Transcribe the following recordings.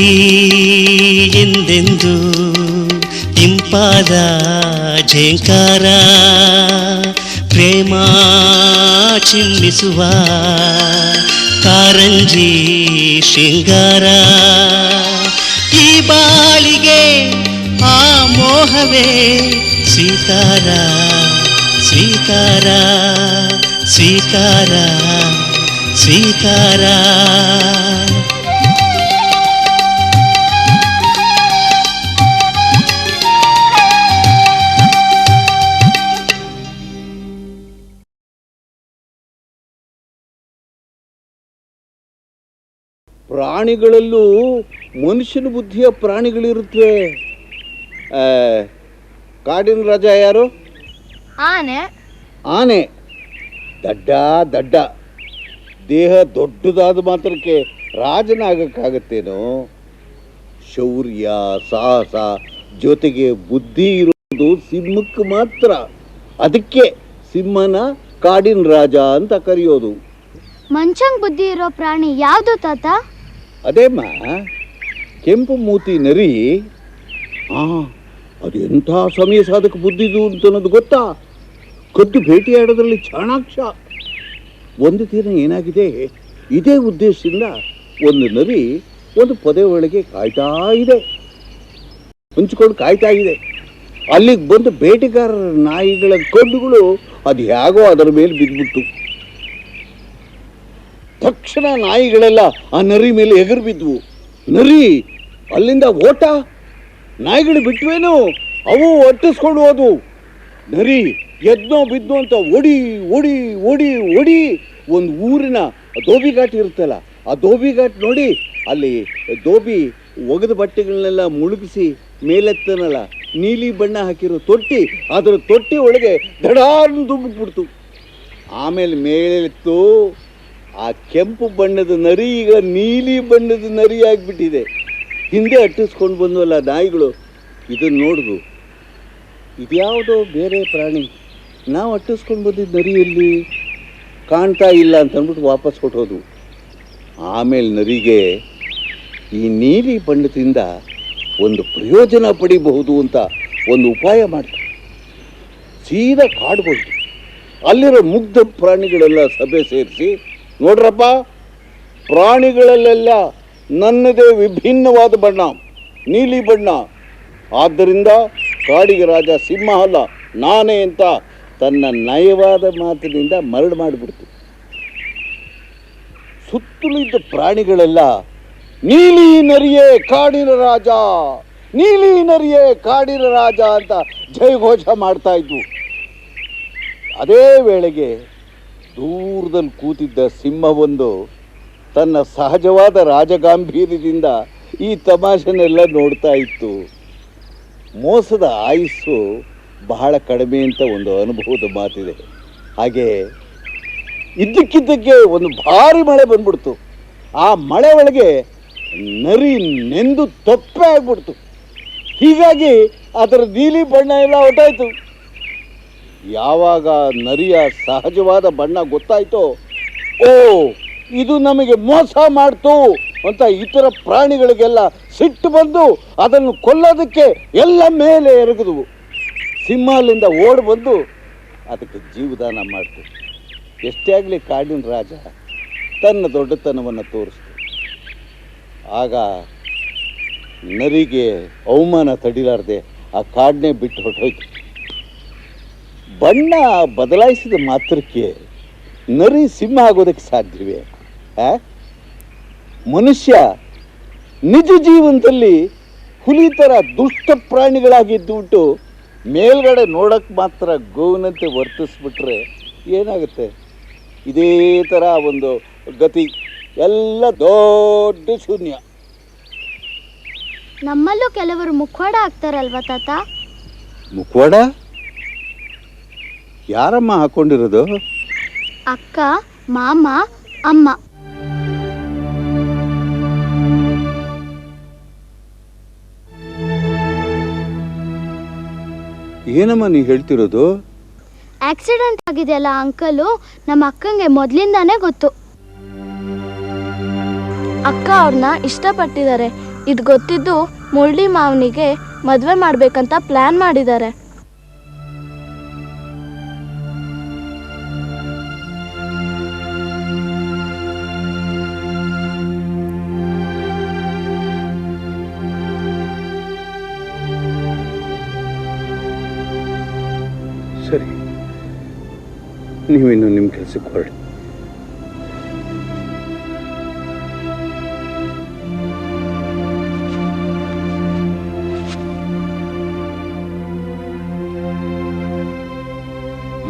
ಪ್ರೀತಿ ಎಂದೆಂದು ಇಂಪಾದ ಝೇಂಕಾರ ಪ್ರೇಮ ಚಿಮ್ಮಿಸುವ ಕಾರಂಜಿ ಶೃಂಗಾರ ಈ ಬಾಳಿಗೆ ಆ ಮೋಹವೇ ಸ್ವೀಕಾರ ಸ್ವೀಕಾರ ಸ್ವೀಕಾರ ಸ್ವೀಕಾರ ಪ್ರಾಣಿಗಳಲ್ಲೂ ಮನುಷ್ಯನ ಬುದ್ಧಿಯ ಪ್ರಾಣಿಗಳಿರುತ್ತವೆ. ಕಾಡಿನ ರಾಜ ಯಾರು? ಆನೆ. ಆನೆ. ದಡ್ಡ ದಡ್ಡ. ದೇಹ ದೊಡ್ಡದಾದ ಮಾತ್ರಕ್ಕೆ ರಾಜನಾಗಕ್ಕಾಗತ್ತೇನೋ? ಶೌರ್ಯ ಸಾಹಸ ಜೊತೆಗೆ ಬುದ್ಧಿ ಇರೋದು ಸಿಂಹಕ್ಕೆ ಮಾತ್ರ. ಅದಕ್ಕೆ ಸಿಂಹನ ಕಾಡಿನ ರಾಜ ಅಂತ ಕರೆಯೋದು. ಮಂಚಂಗ್ ಬುದ್ಧಿ ಇರೋ ಪ್ರಾಣಿ ಯಾವುದು ತಾತ? ಅದೇಮ್ಮ ಕೆಂಪು ಮೂತಿ ನರಿ. ಆ, ಅದು ಎಂಥ ಸಮಯ ಸಾಧಕ ಬುದ್ಧಿದು ಅಂತ ಅನ್ನೋದು ಗೊತ್ತಾ? ಕದ್ದು ಭೇಟಿಯಾಡೋದ್ರಲ್ಲಿ ಚಾಣಾಕ್ಷ. ಒಂದು ದಿನ ಏನಾಗಿದೆ? ಇದೇ ಉದ್ದೇಶದಿಂದ ಒಂದು ನರಿ ಒಂದು ಪೊದೆ ಒಳಗೆ ಕಾಯ್ತಾ ಇದೆ. ಹಂಚ್ಕೊಂಡು ಕಾಯ್ತಾ ಇದೆ. ಅಲ್ಲಿಗೆ ಬಂದು ಬೇಟೆಗಾರರ ನಾಯಿಗಳ ಕದ್ದುಗಳು ಅದು ಹೇಗೋ ಅದರ ಮೇಲೆ ಬಿದ್ದುಬಿಟ್ಟು ತಕ್ಷಣ ನಾಯಿಗಳೆಲ್ಲ ಆ ನರಿ ಮೇಲೆ ಎಗರು ಬಿದ್ವು. ನರಿ, ಅಲ್ಲಿಂದ ಓಟ? ನಾಯಿಗಳು ಬಿಟ್ವೇನು? ಅವು ಒಟ್ಟಿಸ್ಕೊಂಡು ಹೋದ್ವು. ನರಿ ಎದ್ನೋ ಬಿದ್ದು ಅಂತ ಓಡಿ ಓಡಿ ಓಡಿ ಓಡಿ ಒಂದು ಊರಿನ ದೋಬಿಘಾಟ್ ಇರುತ್ತಲ್ಲ, ಆ ದೋಬಿಘಾಟ್ ನೋಡಿ ಅಲ್ಲಿ ದೋಬಿ ಒಗೆದ ಬಟ್ಟೆಗಳನ್ನೆಲ್ಲ ಮುಳುಗಿಸಿ ಮೇಲೆತ್ತನಲ್ಲ, ನೀಲಿ ಬಣ್ಣ ಹಾಕಿರೋ ತೊಟ್ಟಿ, ಅದರ ತೊಟ್ಟಿ ಒಳಗೆ ದಡಾರ್ನು ಬಿಡ್ತು ಆಮೇಲೆ ಮೇಲೆತ್ತು ಆ ಕೆಂಪು ಬಣ್ಣದ ನರಿ ಈಗ ನೀಲಿ ಬಣ್ಣದ ನರಿ ಆಗಿಬಿಟ್ಟಿದೆ. ಹಿಂದೆ ಅಟ್ಟಿಸ್ಕೊಂಡು ಬಂದವಲ್ಲ ನಾಯಿಗಳು ಇದನ್ನು ನೋಡಿದ್ವು ಇದ್ಯಾವುದೋ ಬೇರೆ ಪ್ರಾಣಿ. ನಾವು ಅಟ್ಟಿಸ್ಕೊಂಡು ಬಂದಿದ್ದ ನರಿಯಲ್ಲಿ ಕಾಣ್ತಾ ಇಲ್ಲ ಅಂತ ಅಂದ್ಬಿಟ್ಟು ವಾಪಸ್ ಕೊಟ್ಟೋದು ಆಮೇಲೆ ನರಿಗೆ ಈ ನೀಲಿ ಬಣ್ಣದಿಂದ ಒಂದು ಪ್ರಯೋಜನ ಪಡಿಬಹುದು ಅಂತ ಒಂದು ಉಪಾಯ ಮಾಡ್ತು. ಸೀದಾ ಕಾಡ್ಬೋದು ಅಲ್ಲಿರೋ ಮುಗ್ಧ ಪ್ರಾಣಿಗಳೆಲ್ಲ ಸಭೆ ಸೇರಿಸಿ ನೋಡ್ರಪ್ಪ, ಪ್ರಾಣಿಗಳಲ್ಲೆಲ್ಲ ನನ್ನದೇ ವಿಭಿನ್ನವಾದ ಬಣ್ಣ, ನೀಲಿ ಬಣ್ಣ. ಆದ್ದರಿಂದ ಕಾಡಿಗೆ ರಾಜ ಸಿಂಹ ಅಲ್ಲ ನಾನೇ ಅಂತ ತನ್ನ ನಯವಾದ ಮಾತಿನಿಂದ ಮರಳು ಮಾಡಿಬಿಡ್ತು. ಸುತ್ತಲೂ ಇದ್ದ ಪ್ರಾಣಿಗಳೆಲ್ಲ, ನೀಲಿ ನರಿಯೇ ಕಾಡಿನ ರಾಜ, ನೀಲಿ ನರಿಯೇ ಕಾಡಿನ ರಾಜ ಅಂತ ಜಯಘೋಷ ಮಾಡ್ತಾ ಇದ್ವು. ಅದೇ ವೇಳೆಗೆ ದೂರದಲ್ಲಿ ಕೂತಿದ್ದ ಸಿಂಹವೊಂದು ತನ್ನ ಸಹಜವಾದ ರಾಜಗಾಂಭೀರ್ಯದಿಂದ ಈ ತಮಾಷೆನೆಲ್ಲ ನೋಡ್ತಾ ಇತ್ತು. ಮೋಸದ ಆಯಸ್ಸು ಬಹಳ ಕಡಿಮೆ ಅಂತ ಒಂದು ಅನುಭವದ ಮಾತಿದೆ. ಹಾಗೆ ಇದ್ದಕ್ಕಿದ್ದಕ್ಕೆ ಒಂದು ಭಾರಿ ಮಳೆ ಬಂದ್ಬಿಡ್ತು. ಆ ಮಳೆ ಒಳಗೆ ನರಿ ನೆಂದು ತೊಪ್ಪೆ ಆಗ್ಬಿಡ್ತು. ಹೀಗಾಗಿ ಅದರ ನೀಲಿ ಬಣ್ಣ ಎಲ್ಲ ಹೊಟ್ಟಾಯ್ತು ಯಾವಾಗ ನರಿಯ ಸಹಜವಾದ ಬಣ್ಣ ಗೊತ್ತಾಯ್ತೋ, ಓ, ಇದು ನಮಗೆ ಮೋಸ ಮಾಡ್ತು ಅಂತ ಇತರ ಪ್ರಾಣಿಗಳಿಗೆಲ್ಲ ಸಿಟ್ಟು ಬಂದು ಅದನ್ನು ಕೊಲ್ಲೋದಕ್ಕೆ ಎಲ್ಲ ಮೇಲೆ ಎರಗಿದವು. ಸಿಂಹ ಅಲ್ಲಿಂದ ಓಡಿ ಬಂದು ಅದಕ್ಕೆ ಜೀವದಾನ ಮಾಡ್ತು. ಎಷ್ಟೇ ಆಗಲಿ ಕಾಡಿನ ರಾಜ ತನ್ನ ದೊಡ್ಡತನವನ್ನು ತೋರಿಸ್ತು. ಆಗ ನರಿಗೆ ಅವಮಾನ ತಡಿಲಾರ್ದೆ ಆ ಕಾಡನ್ನೇ ಬಿಟ್ಟು ಹೊರಟೋಯ್ತು. ಬಣ್ಣ ಬದಲಾಯಿಸಿದ ಮಾತ್ರಕ್ಕೆ ನರಿ ಸಿಂಹ ಆಗೋದಕ್ಕೆ ಸಾಧ್ಯವೇ? ಆ? ಮನುಷ್ಯ ನಿಜ ಜೀವನದಲ್ಲಿ ಹುಲಿ ಥರ ದುಷ್ಟ ಪ್ರಾಣಿಗಳಾಗಿದ್ದುಬಿಟ್ಟು ಮೇಲ್ಗಡೆ ನೋಡೋಕ್ಕೆ ಮಾತ್ರ ಗೋವಿನಂತೆ ವರ್ತಿಸ್ಬಿಟ್ರೆ ಏನಾಗುತ್ತೆ? ಇದೇ ಥರ ಒಂದು ಗತಿ ಎಲ್ಲ ದೊಡ್ಡ ಶೂನ್ಯ. ನಮ್ಮಲ್ಲೂ ಕೆಲವರು ಮುಖವಾಡ ಹಾಕ್ತಾರಲ್ವ ತಾತ? ಮುಖವಾಡ? ಯಾರಮ್ಮ ಹಾಕೊಂಡಿರೋದು? ಅಕ್ಕ ಮಾಮ ಅಮ್ಮ. ಏನಮ್ಮ ನೀ ಹೇಳ್ತಿರೋದು? ಆಕ್ಸಿಡೆಂಟ್ ಆಗಿದೆಯಲ್ಲ ಅಂಕಲು ನಮ್ಮ ಅಕ್ಕಂಗೆ ಮೊದ್ಲಿಂದಾನೇ ಗೊತ್ತು. ಅಕ್ಕ ಅವ್ರನ್ನ ಇಷ್ಟಪಟ್ಟಿದ್ದಾರೆ. ಇದು ಗೊತ್ತಿದ್ದು ಮುರಳಿ ಮಾವನಿಗೆ ಮದುವೆ ಮಾಡ್ಬೇಕಂತ ಪ್ಲಾನ್ ಮಾಡಿದ್ದಾರೆ. ನೀವಿನ್ನು ನಿಮ್ಮ ಕೆಲಸಕ್ಕೆ ಹೊರಡಿ.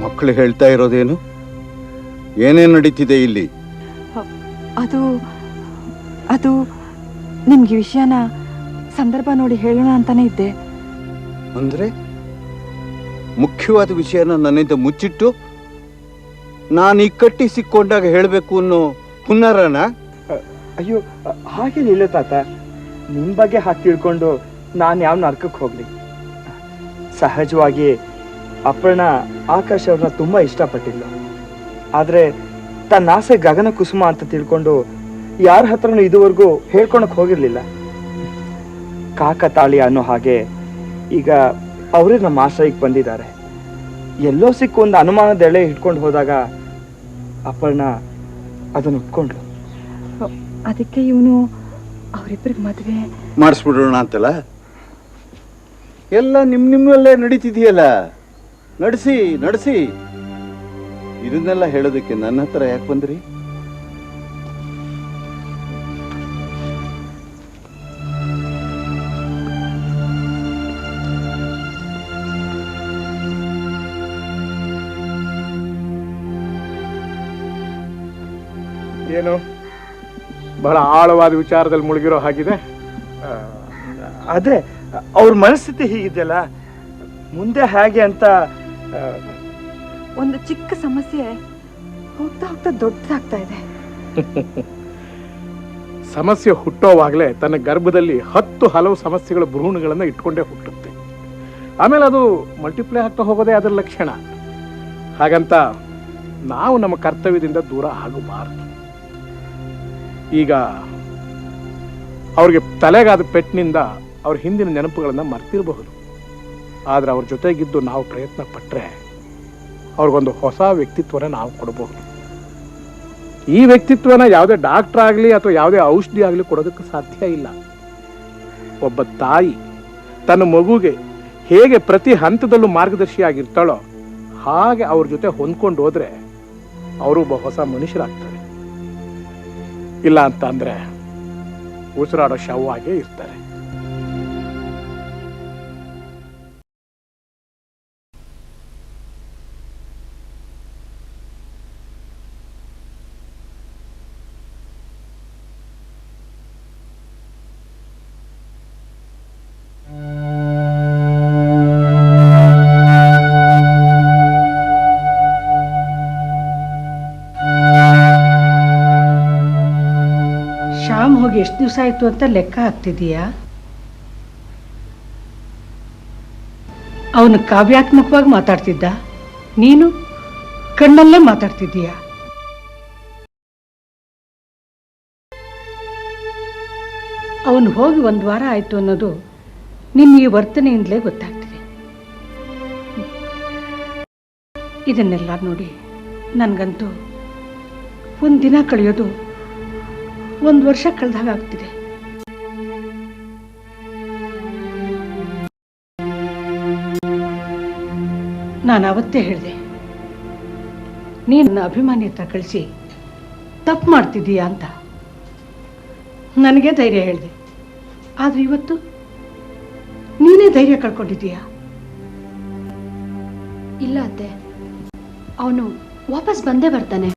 ಮಕ್ಕಳು ಹೇಳ್ತಾ ಇರೋದೇನು? ಏನೇನು ನಡೀತಿದೆ ಇಲ್ಲಿ? ಅದು ಅದು ನಿಮ್ಗೆ ವಿಷಯನ ಸಂದರ್ಭ ನೋಡಿ ಹೇಳೋಣ ಅಂತಾನೆ ಇದ್ದೆ. ಅಂದ್ರೆ ಮುಖ್ಯವಾದ ವಿಷಯನ ನನ್ನಿಂದ ಮುಚ್ಚಿಟ್ಟು ನಾನು ಇಕ್ಕಟ್ಟಿ ಸಿಕ್ಕೊಂಡಾಗ ಹೇಳಬೇಕು ಅನ್ನೋ ಪುನರನ ಅಯ್ಯೋ ಹಾಗೇನಿಲ್ಲ ತಾತ. ನಿಮ್ಮ ಬಗ್ಗೆ ಹಾಗೆ ತಿಳ್ಕೊಂಡು ನಾನು ಯಾವ ನರ್ಕಕ್ಕೆ ಹೋಗಲಿ. ಸಹಜವಾಗಿ ಅಪ್ಪಣ್ಣ ಆಕಾಶ್ ಅವ್ರನ್ನ ತುಂಬ ಇಷ್ಟಪಟ್ಟಿದ್ಲು. ಆದರೆ ತನ್ನ ಆಸೆ ಗಗನ ಕುಸುಮ ಅಂತ ತಿಳ್ಕೊಂಡು ಯಾರ ಹತ್ರನೂ ಇದುವರೆಗೂ ಹೇಳ್ಕೊಳಕ್ ಹೋಗಿರಲಿಲ್ಲ. ಕಾಕ ತಾಳಿ ಅನ್ನೋ ಹಾಗೆ ಈಗ ಅವರೇ ನಮ್ಮ ಆಶ್ರಯಕ್ಕೆ ಬಂದಿದ್ದಾರೆ. ಎಲ್ಲೋ ಸಿಕ್ಕ ಒಂದು ಅನುಮಾನದ ಎಳೆ ಇಟ್ಕೊಂಡು ಹೋದಾಗ ಅಪರ್ಣ ಅದನ್ನು ಒಪ್ಕೊಂಡ್ಲು ಅದಕ್ಕೆ ಇವನು ಅವರಿಬ್ಬರಿಗೆ ಮದುವೆ. ಮಾಡಿಸ್ಬಿಡೋಣ ಅಂತಲ್ಲ? ಎಲ್ಲ ನಿಮ್ ನಿಮ್ಮಲ್ಲೇ ನಡೀತಿದೆಯಲ್ಲ? ನಡೆಸಿ ನಡೆಸಿ. ಇದನ್ನೆಲ್ಲ ಹೇಳೋದಕ್ಕೆ ನನ್ನ ಹತ್ರ ಯಾಕೆ ಬಂದ್ರಿ? ಬಹಳ ಆಳವಾದ ವಿಚಾರದಲ್ಲಿ ಮುಳುಗಿರೋ ಹಾಗಿದೆ. ಅದೇ ಅವ್ರ ಮನಸ್ಥಿತಿ ಹೀಗಿದೆಯಲ್ಲ ಮುಂದೆ ಹೇಗೆ ಅಂತ ಒಂದು ಚಿಕ್ಕ ಸಮಸ್ಯೆ ಹೋಗ್ತಾ ಹೋಗ್ತಾ ದೊಡ್ಡದಾಗ್ತಾ ಇದೆ. ಸಮಸ್ಯೆ ಹುಟ್ಟೋವಾಗಲೇ ತನ್ನ ಗರ್ಭದಲ್ಲಿ ಹತ್ತು ಹಲವು ಸಮಸ್ಯೆಗಳ ಭ್ರೂಣಗಳನ್ನು ಇಟ್ಕೊಂಡೇ ಹುಟ್ಟುತ್ತೆ. ಆಮೇಲೆ ಅದು ಮಲ್ಟಿಪ್ಲೈ ಆಗ್ತಾ ಹೋಗೋದೇ ಅದರ ಲಕ್ಷಣ. ಹಾಗಂತ ನಾವು ನಮ್ಮ ಕರ್ತವ್ಯದಿಂದ ದೂರ ಆಗಬಾರದು. ಈಗ ಅವ್ರಿಗೆ ತಲೆಗಾದ ಪೆಟ್ಟಿನಿಂದ ಅವ್ರ ಹಿಂದಿನ ನೆನಪುಗಳನ್ನು ಮರ್ತಿರಬಹುದು. ಆದ್ರೆ ಅವ್ರ ಜೊತೆಗಿದ್ದು ನಾವು ಪ್ರಯತ್ನ ಪಟ್ಟರೆ ಅವ್ರಿಗೊಂದು ಹೊಸ ವ್ಯಕ್ತಿತ್ವನ ನಾವು ಕೊಡಬಹುದು ಈ ವ್ಯಕ್ತಿತ್ವನ ಯಾವುದೇ ಡಾಕ್ಟರ್ ಆಗಲಿ ಅಥವಾ ಯಾವುದೇ ಔಷಧಿ ಆಗಲಿ ಕೊಡೋದಕ್ಕೆ ಸಾಧ್ಯ ಇಲ್ಲ. ಒಬ್ಬ ತಾಯಿ ತನ್ನ ಮಗುಗೆ ಹೇಗೆ ಪ್ರತಿ ಹಂತದಲ್ಲೂ ಮಾರ್ಗದರ್ಶಿಯಾಗಿರ್ತಾಳೋ ಹಾಗೆ ಅವ್ರ ಜೊತೆ ಹೊಂದ್ಕೊಂಡು ಹೋದ್ರೆ ಅವರು ಒಬ್ಬ ಹೊಸ ಮನುಷ್ಯರಾಗ್ತಾರೆ. ಇಲ್ಲ ಅಂತ ಅಂದ್ರೆ ಉಸಿರಾಡೋ ಶವವಾಗೇ ಇರ್ತಾರೆ. ಹೋಗಿ ಎಷ್ಟು ದಿವಸ ಆಯ್ತು ಅಂತ ಲೆಕ್ಕ ಹಾಕ್ತಿದೀಯಾ? ಅವನು ಕಾವ್ಯಾತ್ಮಕವಾಗಿ ಮಾತಾಡ್ತಿದ್ದ. ನೀನು ಕಣ್ಣಲ್ಲೇ ಮಾತಾಡ್ತಿದ್ದೀಯ? ಅವನು ಹೋಗಿ ಒಂದು ವಾರ ಆಯ್ತು ಅನ್ನೋದು ನಿನ್ನ ಈ ವರ್ತನೆಯಿಂದಲೇ ಗೊತ್ತಾಗ್ತಿದೆ. ಇದನ್ನೆಲ್ಲ ನೋಡಿ ನನಗಂತೂ ಒಂದು ದಿನ ಕಳೆಯೋದು ಒಂದು ವರ್ಷ ಕಳೆದಾಗ ಆಗ್ತಿದೆ ನಾನು ಅವತ್ತೇ ಹೇಳಿದೆ ನೀ ನನ್ನ ಅಭಿಮಾನಿ ಹತ್ರ ಕಳಿಸಿ ತಪ್ಪು ಮಾಡ್ತಿದ್ದೀಯಾ ಅಂತ. ನನಗೆ ಧೈರ್ಯ ಹೇಳಿದೆ. ಆದ್ರೆ ಇವತ್ತು ನೀನೇ ಧೈರ್ಯ ಕಳ್ಕೊಂಡಿದ್ದೀಯಾ? ಇಲ್ಲ ಅತ್ತೆ. ಅವನು ವಾಪಸ್ ಬಂದೇ ಬರ್ತಾನೆ.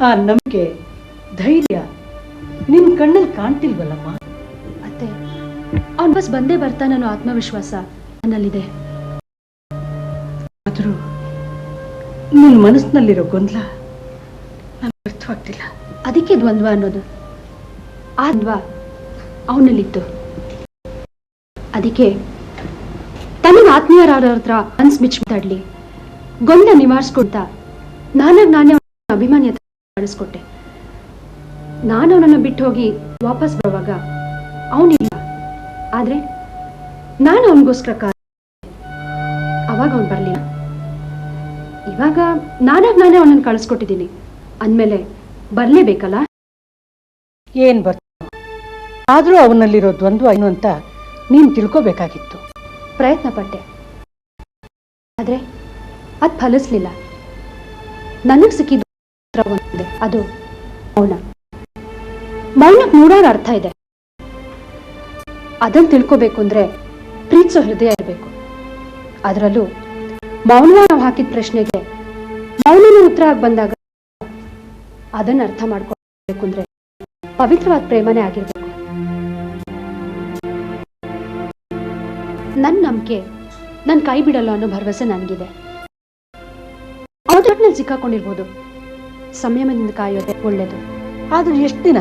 ಆ ನಂಬಿಕೆ ಧೈರ್ಯ. ನಿಮ್ ಕಣ್ಣಲ್ಲಿ ಕಾಣ್ತಿಲ್ವಲ್ಲಮ್ಮ? ಅತ್ತೆ ಅವನ್ ಬಸ್ ಬಂದೇ ಬರ್ತಾ ಅನ್ನೋ ಆತ್ಮವಿಶ್ವಾಸ ನನ್ನಲ್ಲಿದೆ. ಆದರೂ ನಿನ್ನ ಮನಸ್ಸಿನಲ್ಲಿರೋ ಗೊಂದಲ ನನಗೆ ಅರ್ಥವಾಗ್ತಿಲ್ಲ. ಅದಕ್ಕೆ ದ್ವಂದ್ವ ಅನ್ನೋದು. ಆ ದ್ವಂದ್ವ ಅವನಲ್ಲಿತ್ತು. ಅದಕ್ಕೆ ತನ್ನ ಆತ್ಮೀಯರಾದ ಹತ್ರ ಮನ್ಸ್ ಬಿಚ್ಚಿ ಮಾತಾಡ್ಲಿ. ಗೊಂದ ನಿವಾರಿಸ್ಕೊಡ್ತಾ ನಾನಾಗ ನಾನೇ ಅಭಿಮಾನಿ ಹತ್ರ ಮಾಡಿಸ್ಕೊಟ್ಟೆ ನಾನು ಅವನನ್ನು ಬಿಟ್ಟು ಹೋಗಿ ವಾಪಸ್ ಬರುವಾಗ ಅವನಿಲ್ಲ ಆದ್ರೆ ನಾನು ಅವನಿಗೋಸ್ಕರ ಕಾದ ಅವಾಗ ಅವನು ಬರಲಿಲ್ಲ. ಇವಾಗ ನಾನಾಗ ನಾನೇ ಅವನನ್ನು ಕಳಿಸ್ಕೊಟ್ಟಿದ್ದೀನಿ. ಅಂದಮೇಲೆ ಬರಲೇಬೇಕಲ್ಲ? ಏನ್ ಬರ್ತ ಆದ್ರೂ ಅವನಲ್ಲಿರೋ ದ್ವಂದ್ವ ಏನು ಅಂತ ನೀನ್ ತಿಳ್ಕೋಬೇಕಾಗಿತ್ತು. ಪ್ರಯತ್ನ ಪಟ್ಟೆ. ಆದರೆ ಅದು ಫಲಿಸ್ಲಿಲ್ಲ. ನನಗ್ ಸಿಕ್ಕಿದ್ದು ಅದು ಮೌನ ಮೌನಕ್ಕೆ ನೂರಾರು ಅರ್ಥ ಇದೆ. ಅದನ್ನು ತಿಳ್ಕೋಬೇಕು ಅಂದ್ರೆ ಪ್ರೀತಿಸೋ ಹೃದಯ ಇರಬೇಕು. ಅದರಲ್ಲೂ ಮೌನವಾಗಿ ನಾವು ಹಾಕಿದ ಪ್ರಶ್ನೆಗೆ ಮೌನನ ಉತ್ತರ ಆಗಿ ಬಂದಾಗ ಅದನ್ನ ಅರ್ಥ ಮಾಡ್ಕೊಳ್ಬೇಕು ಅಂದ್ರೆ ಪವಿತ್ರವಾದ ಪ್ರೇಮನೇ ಆಗಿರ್ಬೇಕು. ನನ್ನ ನಂಬಿಕೆ ನನ್ನ ಕೈ ಬಿಡಲ್ಲ ಅನ್ನೋ ಭರವಸೆ ನನಗಿದೆ. ಸಿಕ್ಕಾಕೊಂಡಿರ್ಬೋದು. ಸಂಯಮದಿಂದ ಕಾಯೋದೆ ಒಳ್ಳೇದು. ಆದ್ರೆ ಎಷ್ಟು ದಿನ?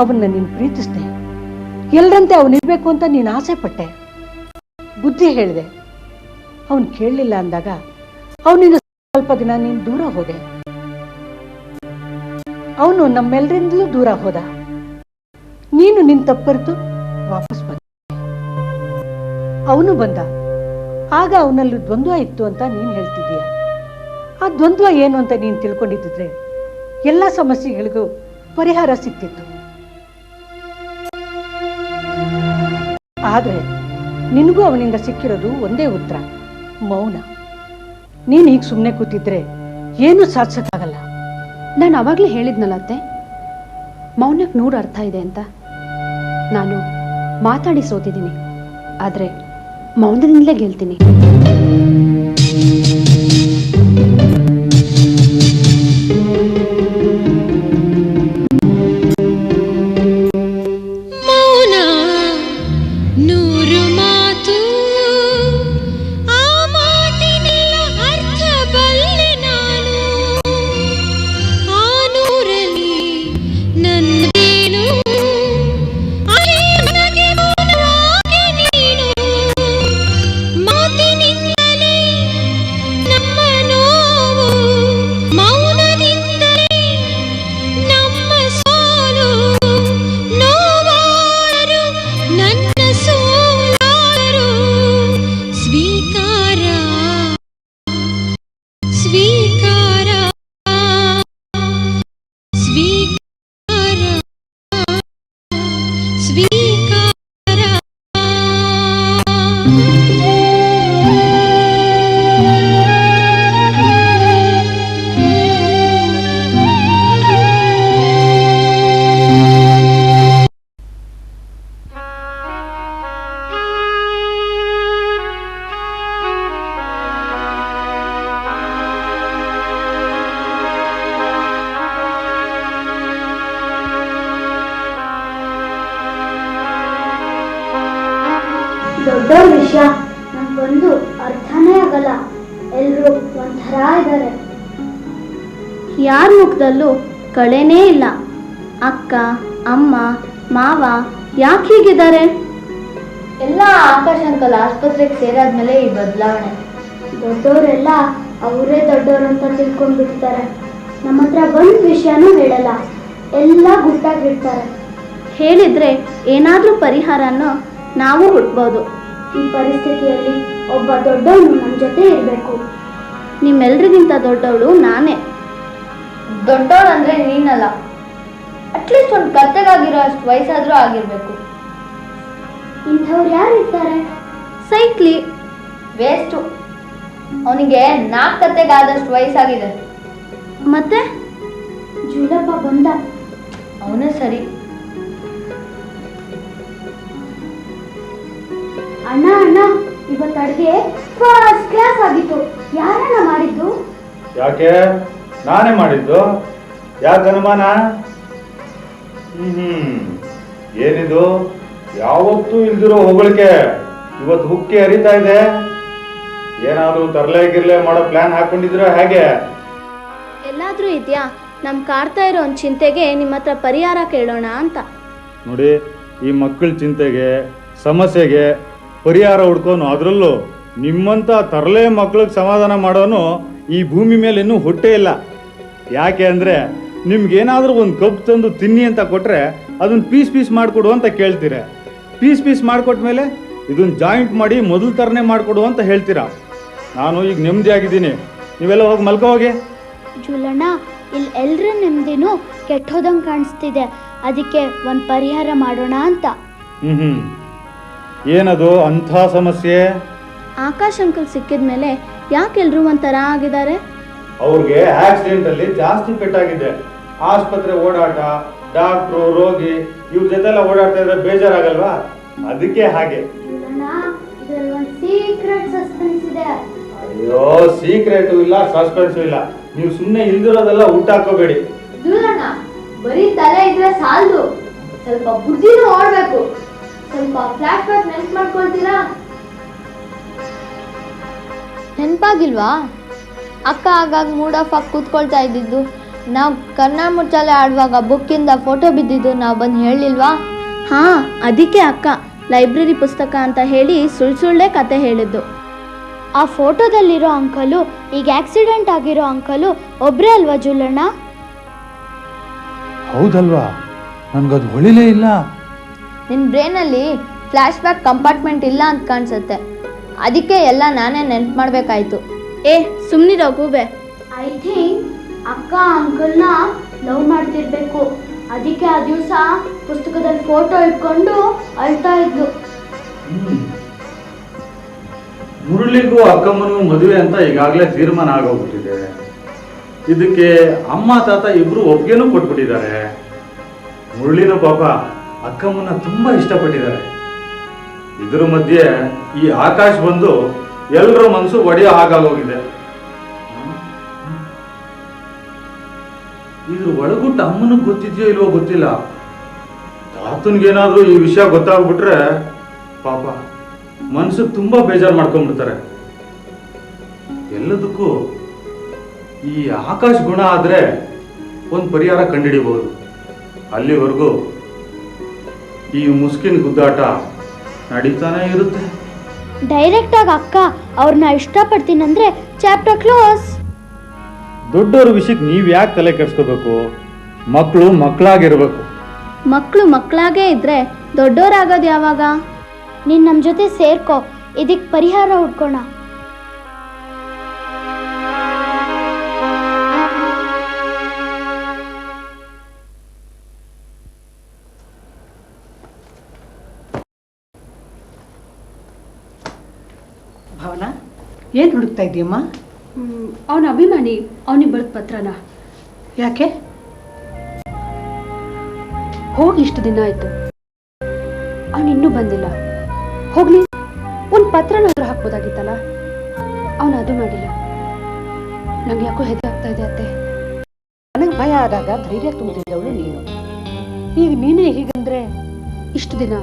ಅವನ್ನ ನೀನು ಪ್ರೀತಿಸ್ದೆ. ಎಲ್ಲರಂತೆ ಅವನಿರ್ಬೇಕು ಅಂತ ನೀನು ಆಸೆ ಪಟ್ಟೆ ಬುದ್ಧಿ ಹೇಳಿದೆ. ಅವನು ಕೇಳಲಿಲ್ಲ ಅಂದಾಗ ಅವನಿಂದ ಸ್ವಲ್ಪ ದಿನ ನೀನು ದೂರ ಹೋದೆ. ಅವನು ನಮ್ಮೆಲ್ಲರಿಂದಲೂ ದೂರ ಹೋದ. ನೀನು ನಿನ್ ತಪ್ಪರ್ತು ವಾಪಸ್ ಬಂದ. ಅವನು ಬಂದ. ಆಗ ಅವನಲ್ಲಿ ದ್ವಂದ್ವ ಇತ್ತು ಅಂತ ನೀನ್ ಹೇಳ್ತಿದ್ದೀಯ. ಆ ದ್ವಂದ್ವ ಏನು ಅಂತ ನೀನ್ ತಿಳ್ಕೊಂಡಿದ್ದಿದ್ರೆ ಎಲ್ಲ ಸಮಸ್ಯೆಗಳಿಗೂ ಪರಿಹಾರ ಸಿಕ್ತಿತ್ತು. ಆದ್ರೆ ನಿನಗೂ ಅವನಿಂದ ಸಿಕ್ಕಿರೋದು ಒಂದೇ ಉತ್ತರ, ಮೌನ. ನೀನು ಈಗ ಸುಮ್ಮನೆ ಕೂತಿದ್ರೆ ಏನು ಸಾಧಿಸಕ್ಕಾಗಲ್ಲ. ನಾನು ಅವಾಗಲೇ ಹೇಳಿದ್ನಲ್ಲ ಅತ್ತೆ. ಮೌನಕ್ಕೆ ನೂರು ಅರ್ಥ ಇದೆ ಅಂತ. ನಾನು ಮಾತಾಡಿ ಸೋತಿದ್ದೀನಿ. ಆದರೆ ಮೌನದಿಂದಲೇ ಗೆಲ್ತೀನಿ. ಒಂಥರ ಇದ್ದಾರೆ ಯಾರ ಮುಖದಲ್ಲೂ ಕಳೆನೇ ಇಲ್ಲ. ಅಕ್ಕ ಅಮ್ಮ ಮಾವ ಯಾಕೆ ಹೀಗಿದ್ದಾರೆ? ಎಲ್ಲ ಆಕಾಶ್ ಅಂಕಲ್ ಆಸ್ಪತ್ರೆಗೆ ಸೇರಾದ್ಮೇಲೆ ಈ ಬದಲಾವಣೆ. ದೊಡ್ಡವರೆಲ್ಲ ಅವರೇ ದೊಡ್ಡವರು ಅಂತ ತಿಳ್ಕೊಂಡ್ಬಿಡ್ತಾರೆ. ನಮ್ಮ ಹತ್ರ ಒಂದು ವಿಷಯನೂ ಹೇಳಲ್ಲ. ಎಲ್ಲ ಗುಟ್ಟಾಗಿಡ್ತಾರೆ ಹೇಳಿದ್ರೆ ಏನಾದರೂ ಪರಿಹಾರನ ನಾವು ಹುಟ್ಬೋದು ಈ ಪರಿಸ್ಥಿತಿಯಲ್ಲಿ ಒಬ್ಬ ದೊಡ್ಡವನು ನಮ್ಮ ಜೊತೆ ಇರಬೇಕು. ನಿಮ್ಮೆಲ್ರಿಗಿಂತ ದೊಡ್ಡವಳು ನಾನೇ. ದೊಡ್ಡವಳು ಅಂದ್ರೆ ನೀನಲ್ಲ ಅಟ್ಲೀಸ್ಟ್ ಒಂದು ಕತ್ತೆಗಾಗಿರೋ ಅಷ್ಟು ವಯಸ್ಸಾದ್ರೂ ಆಗಿರ್ಬೇಕು. ಇಂಥವ್ರು ಯಾರು ಇರ್ತಾರೆ ಸೈಕ್ಲಿ. ವೇಸ್ಟು ಅವನಿಗೆ ನಾಲ್ಕು ಕತ್ತೆಗಾದಷ್ಟು ವಯಸ್ಸಾಗಿದೆ. ಮತ್ತೆ? ಜೂಲಪ್ಪ ಬಂದ. ಅವನೇ ಸರಿ. ಅಣ್ಣ ಅಣ್ಣ. ಇವತ್ತು ಅಡುಗೆ ಫಸ್ಟ್ ಕ್ಲಾಸ್ ಆಗಿತ್ತು. ಯಾರನ್ನ ಮಾಡಿದ್ದು? ಯಾಕೆ? ನಾನೇ ಮಾಡಿದ್ದು. ಯಾಕೆ ಅನುಮಾನ? ಹ್ಮ್ ಏನಿದು? ಯಾವತ್ತೂ ಇಲ್ದಿರೋ ಹೊಗಳಿಕೆ. ಇವತ್ತು ಹುಕ್ಕಿ ಹರಿತಾ ಇದೆ. ಏನಾದ್ರೂ ತರಲೆ ಗಿರ್ಲೆ ಮಾಡೋ ಪ್ಲಾನ್ ಹಾಕೊಂಡಿದ್ರ ಹೇಗೆ? ಎಲ್ಲಾದ್ರೂ ಇದೆಯಾ? ನಮ್ ಕಾಡ್ತಾ ಇರೋ ಒಂದು ಚಿಂತೆಗೆ ನಿಮ್ಮ ಹತ್ರ ಪರಿಹಾರ ಕೇಳೋಣ ಅಂತ. ನೋಡಿ ಈ ಮಕ್ಕಳ ಚಿಂತೆಗೆ ಸಮಸ್ಯೆಗೆ ಪರಿಹಾರ ಹುಡ್ಕೋನು ಅದರಲ್ಲೂ ನಿಮ್ಮಂಥ ತರಲೆ ಮಕ್ಳಿಗೆ ಸಮಾಧಾನ ಮಾಡೋನು ಈ ಭೂಮಿ ಮೇಲೆ ಇನ್ನೂ ಹೊಟ್ಟೆ ಇಲ್ಲ. ಯಾಕೆ ಅಂದರೆ ನಿಮ್ಗೇನಾದರೂ ಒಂದು ಕಪ್ ತಂದು ತಿನ್ನಿ ಅಂತ ಕೊಟ್ರೆ ಅದನ್ನ ಪೀಸ್ ಪೀಸ್ ಮಾಡಿಕೊಡು ಅಂತ ಕೇಳ್ತೀರ. ಪೀಸ್ ಪೀಸ್ ಮಾಡಿಕೊಟ್ಮೇಲೆ ಇದನ್ನ ಜಾಯಿಂಟ್ ಮಾಡಿ ಮೊದಲು ಥರನೇ ಮಾಡಿಕೊಡು ಅಂತ ಹೇಳ್ತೀರಾ. ನಾನು ಈಗ ನೆಮ್ಮದಿ ಆಗಿದ್ದೀನಿ. ನೀವೆಲ್ಲ ಹೋಗಿ ಮಲ್ಕೋ ಹೋಗಿ. ಜುಲಣ್ಣ ಇಲ್ಲಿ ಎಲ್ರ ನೆಮ್ಮದಿನೂ ಕೆಟ್ಟೋದಂಗೆ ಕಾಣಿಸ್ತಿದೆ. ಅದಕ್ಕೆ ಒಂದು ಪರಿಹಾರ ಮಾಡೋಣ ಅಂತ. ಹ್ಞೂ ಹ್ಞೂ ಏನದು ಅಂಥ ಸಮಸ್ಯೆ? ಆಕಾಶ್ ಅಂಕಲ್ ಸಿಕ್ಕಿದ ಮೇಲೆ ಯಾಕೆ ಎಲ್ರು ಒಂಥರ ಆಗಿದ್ದಾರೆ? ಅವ್ರಿಗೆ ಆಕ್ಸಿಡೆಂಟ್ ಅಲ್ಲಿ ಜಾಸ್ತಿ ಪೆಟ್ಟಾಗಿದೆ. ಆಸ್ಪತ್ರೆ ಓಡಾಟ ಡಾಕ್ಟ್ರು ರೋಗಿ ಇವ್ರ ಜೊತೆ ಎಲ್ಲ ಓಡಾಡ್ತಾ ಇದ್ರೆ ಬೇಜಾರಾಗಲ್ವಾ? ಅದಕ್ಕೆ ಹಾಗೆ. ಅಯ್ಯೋ ಸೀಕ್ರೆಟ್ ಇಲ್ಲ ಸಸ್ಪೆನ್ಸ್ ಇಲ್ಲ. ನೀವು ಸುಮ್ಮನೆ ಇಲ್ದಿರೋದೆಲ್ಲ ಊಟ ಹಾಕೋಬೇಡಿ ಬರೀ ತಲೆ ಇದ್ರೆ ಸಾಲದು. ಸ್ವಲ್ಪ ಬುದ್ಧಿನೂ ಓಡ್ಬೇಕು. ಸ್ವಲ್ಪ ಫ್ಲಾಶ್ ಬ್ಯಾಕ್ ನೆನ್ಪ್ ಮಾಡ್ಕೊಳ್ತೀರಾ? ನೆನಪಾಗಿಲ್ವಾ? ಅಕ್ಕ ಆಗಾಗ ಮೂಡ್ ಆಫ್ ಆಗಿ ಕೂತ್ಕೊಳ್ತಾ ಇದ್ದಿದ್ದು. ನಾವು ಕರ್ನಾ ಮುಚ್ಚಾಲೆ ಆಡುವಾಗ ಬುಕ್ಕಿಂದ ಫೋಟೋ ಬಿದ್ದಿದ್ದು ನಾವು ಬಂದು ಹೇಳಿಲ್ವಾ ಹಾ ಅದಕ್ಕೆ ಅಕ್ಕ. ಲೈಬ್ರರಿ ಪುಸ್ತಕ ಅಂತ ಹೇಳಿ ಸುಳ್ ಸುಳ್ಳೆ ಕತೆ ಹೇಳಿದ್ದು. ಆ ಫೋಟೋದಲ್ಲಿರೋ ಅಂಕಲು ಈಗ ಆಕ್ಸಿಡೆಂಟ್ ಆಗಿರೋ ಅಂಕಲು ಒಬ್ರೇ ಅಲ್ವಾ ಜುಲ್ಲಣ್ಣ? ಹೌದಲ್ವಾ? ನನ್ಗದು ಹೊಳಿಲೇ ಇಲ್ಲ. ನಿನ್ನ ಬ್ರೈನಲ್ಲಿ ಫ್ಲ್ಯಾಶ್ ಬ್ಯಾಕ್ ಕಂಪಾರ್ಟ್ಮೆಂಟ್ ಇಲ್ಲ ಅಂತ ಕಾಣಿಸುತ್ತೆ. ಅದಕ್ಕೆ ಎಲ್ಲ ನಾನೇ ನೆನ್ಪು ಮಾಡಬೇಕಾಯ್ತು. ಏ ಸುಮ್ಮನಿರೋ ಗೂಬೆ. ಐ ಥಿಂಕ್ ಅಕ್ಕ ಅಂಕಲ್ನ ಲವ್ ಮಾಡ್ತಿರ್ಬೇಕು. ಅದಕ್ಕೆ ಆ ದಿವಸ ಪುಸ್ತಕದಲ್ಲಿ ಫೋಟೋ ಇಟ್ಕೊಂಡು ಅಳ್ತಾ ಇದ್ದು ಮುರುಳಿಗೂ ಅಕ್ಕಮ್ಮನಿಗೂ ಮದುವೆ ಅಂತ ಈಗಾಗಲೇ ತೀರ್ಮಾನ ಆಗೋಗ್ಬಿಟ್ಟಿದೆ. ಇದಕ್ಕೆ ಅಮ್ಮ ತಾತ ಇಬ್ರು ಒಪ್ಪಿಗೆನೂ ಕೊಟ್ಬಿಟ್ಟಿದ್ದಾರೆ. ಮುರುಳಿನ ಪಾಪ ಅಕ್ಕಮ್ಮನ ತುಂಬಾ ಇಷ್ಟಪಟ್ಟಿದ್ದಾರೆ. ಇದ್ರ ಮಧ್ಯೆ ಈ ಆಕಾಶ್ ಬಂದು ಎಲ್ಲರ ಮನಸ್ಸು ಒಡೆಯೋ ಹಾಗಾಗೋಗಿದೆ. ಇದ್ರ ಒಳಗುಟ್ಟು ಅಮ್ಮನಿಗೆ ಗೊತ್ತಿದೆಯೋ ಇಲ್ವೋ ಗೊತ್ತಿಲ್ಲ. ತಾತನ್ಗೇನಾದ್ರೂ ಈ ವಿಷಯ ಗೊತ್ತಾಗ್ಬಿಟ್ರೆ ಪಾಪ ಮನಸ್ಸು ತುಂಬಾ ಬೇಜಾರು ಮಾಡ್ಕೊಂಡ್ಬಿಡ್ತಾರೆ. ಎಲ್ಲದಕ್ಕೂ ಈ ಆಕಾಶ್ ಗುಣ ಆದ್ರೆ ಒಂದು ಪರಿಹಾರ ಕಂಡುಹಿಡಿಬಹುದು ಅಲ್ಲಿವರೆಗೂ ಈ ಮುಸ್ಕಿನ ಗುದ್ದಾಟ ನಡೀತಾನೆ ಇರುತ್ತೆ. ಡೈರೆಕ್ಟ್ ಆಗಿ ಅಕ್ಕ ಅವ್ರನ್ನ ಇಷ್ಟಪಡ್ತೀನಂದ್ರೆ ಚಾಪ್ಟರ್ ಕ್ಲೋಸ್ ದೊಡ್ಡವ್ರ ವಿಷಯಕ್ಕೆ ನೀವು ಯಾಕೆ ತಲೆ ಕೆಡಿಸ್ಕೋಬೇಕು? ಮಕ್ಕಳು ಮಕ್ಕಳಾಗಿರ್ಬೇಕು ಮಕ್ಕಳು ಮಕ್ಕಳಾಗೇ ಇದ್ರೆ ದೊಡ್ಡೋರಾಗೋದು ಯಾವಾಗ? ನೀನ್ ನಮ್ಮ ಜೊತೆ ಸೇರ್ಕೋ ಇದಕ್ಕೆ ಪರಿಹಾರ ಹುಡ್ಕೋಣ. ಭಾವನಾ? ಏನು ಹುಡುಕ್ತಾ ಇದೆಯಮ್ಮ ಅವನ ಅಭಿಮಾನಿ ಅವನಿಗೆ ಬರೆದ ಪತ್ರನ. ಯಾಕೆ? ಹೋಗಿ ಇಷ್ಟು ದಿನ ಆಯ್ತು. ಅವನು ಇನ್ನೂ ಬಂದಿಲ್ಲ. ಹೋಗ್ಲಿ. ಒಂದು ಪತ್ರನಾದ್ರೂ ಹಾಕ್ಬೋದಾಗಿತ್ತಲ್ಲ? ಅವನು ಅದು ಮಾಡಿಲ್ಲ. ನಂಗೆ ಯಾಕೋ ಹೆದರಿ ಆಗ್ತಾ ಇದೆ ಅತ್ತೆ. ನನಗೆ ಭಯ ಆದಾಗ ಧೈರ್ಯ ತುಂಬಿದ್ದವಳು ನೀನು. ಈಗ ನೀನೇ ಹೀಗಂದ್ರೆ? ಇಷ್ಟು ದಿನ.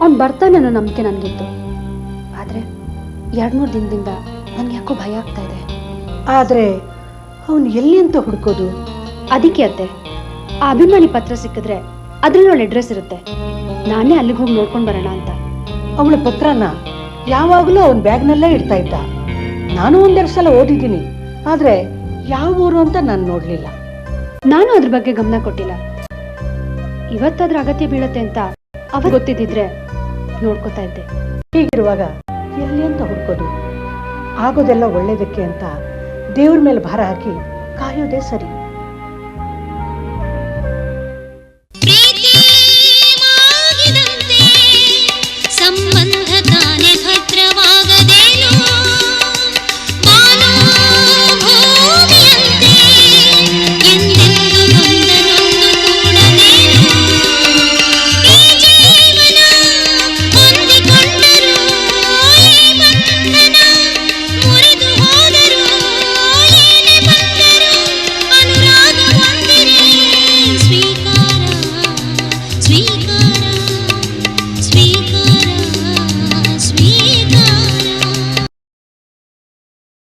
ಅವ್ನು ಬರ್ತಾನೆ ಅನ್ನೋ ನಂಬಿಕೆ ನನಗಿತ್ತು. ಎರಡು ಮೂರು ದಿನದಿಂದ ನನಗೆ ಯಾಕೋ ಭಯ ಆಗ್ತಾ ಇದೆ. ಆದರೆ ಅವನು ಎಲ್ಲಿ ಅಂತ ಹುಡ್ಕೋದು? ಅದಕ್ಕೆ ಅತ್ತೆ ಆ ಅಭಿಮಾನಿ ಪತ್ರ ಸಿಕ್ಕಿದ್ರೆ ಅದ್ರಲ್ಲಿ ಅವಳ ಅಡ್ರೆಸ್ ಇರುತ್ತೆ. ನಾನೇ ಅಲ್ಲಿಗೆ ಹೋಗಿ ನೋಡ್ಕೊಂಡು ಬರೋಣ ಅಂತ. ಅವಳ ಪತ್ರನ ಯಾವಾಗಲೂ ಅವನ ಬ್ಯಾಗ್ನಲ್ಲೇ ಇಡ್ತಾ ಇದ್ದ. ನಾನು ಒಂದೆರಡು ಸಲ ಓದಿದ್ದೀನಿ ಆದರೆ ಯಾವ ಊರು ಅಂತ ನಾನು ನೋಡಲಿಲ್ಲ. ನಾನು ಅದ್ರ ಬಗ್ಗೆ ಗಮನ ಕೊಟ್ಟಿಲ್ಲ. ಇವತ್ತದ್ರ ಅಗತ್ಯ ಬೀಳತ್ತೆ ಅಂತ ಅವಾಗ ಗೊತ್ತಿದ್ದಿದ್ರೆ ನೋಡ್ಕೋತಾ ಇದ್ದೆ. ಹೀಗಿರುವಾಗ ಎಲ್ಲಿ ಅಂತ ಹುಡ್ಕೋದು. ಆಗೋದೆಲ್ಲ ಒಳ್ಳೇದಕ್ಕೆ ಅಂತ ದೇವ್ರ ಮೇಲೆ ಭಾರ ಹಾಕಿ ಕಾಯೋದೇ ಸರಿ.